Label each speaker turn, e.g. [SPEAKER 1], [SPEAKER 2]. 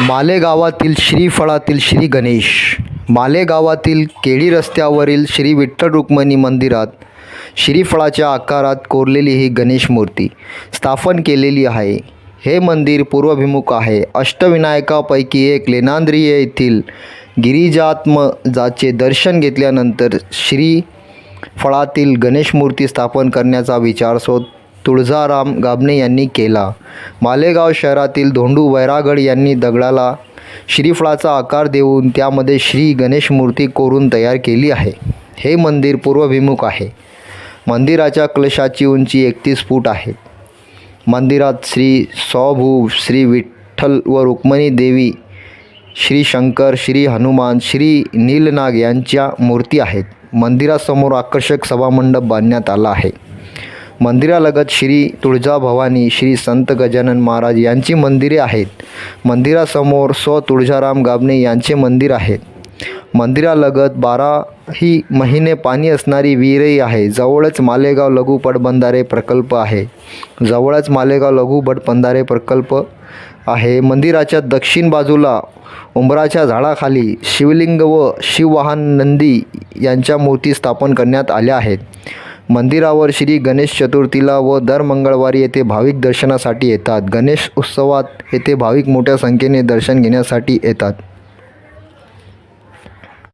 [SPEAKER 1] मालेगावातील श्रीफळातील श्री गणेश मालेगावातील केळी रस्त्यावरील श्री विठ्ठल रुक्मिणी मंदिरात श्रीफळाच्या आकारात कोरलेली ही गणेश मूर्ती स्थापन केलेली आहे. हे मंदिर पूर्वभिमुख आहे. अष्टविनायकापैकी एक लेनांद्रिय येथील गिरिजात्मजाचे दर्शन घेतल्यानंतर श्री फळातील गणेश मूर्ती स्थापन करण्याचा विचार सो तुळजाराम गाबणे यांनी केला. मालेगाव शहरातील धोंडू वैरागड यांनी दगडाला श्रीफळाचा आकार देऊन त्यामध्ये श्री गणेश मूर्ती कोरून तयार केली आहे. हे मंदिर पूर्वभिमुख आहे. मंदिराच्या कलशाची उंची एकतीस फूट आहे. मंदिरात श्री सौभू श्री विठ्ठल व रुक्मिणी देवी श्री शंकर श्री हनुमान श्री नीलनाग यांच्या मूर्ती आहेत. मंदिरासमोर आकर्षक सभामंडप बांधण्यात आला आहे. मंदिरालगत श्री तुळजाभवानी श्री संत गजानन महाराज यांची मंदिरे आहेत. मंदिरासमोर स्व तुळजाराम गाबणे यांचे मंदिर आहे. मंदिरालगत बाराही महिने पाणी असणारी विहीरही आहे. जवळच मालेगाव लघु पटबंधारे प्रकल्प आहे. जवळच मालेगाव लघु पटबंधारे प्रकल्प आहे. मंदिराच्या दक्षिण बाजूला उंबराच्या झाडाखाली शिवलिंग व शिववाहन नंदी यांच्या मूर्ती स्थापन करण्यात आल्या आहेत. मंदिरावर श्री गणेश चतुर्थीला व दर मंगळवारी येथे भाविक दर्शनासाठी येतात. गणेश उत्सवात येथे भाविक मोठ्या संख्येने दर्शन घेण्यासाठी येतात.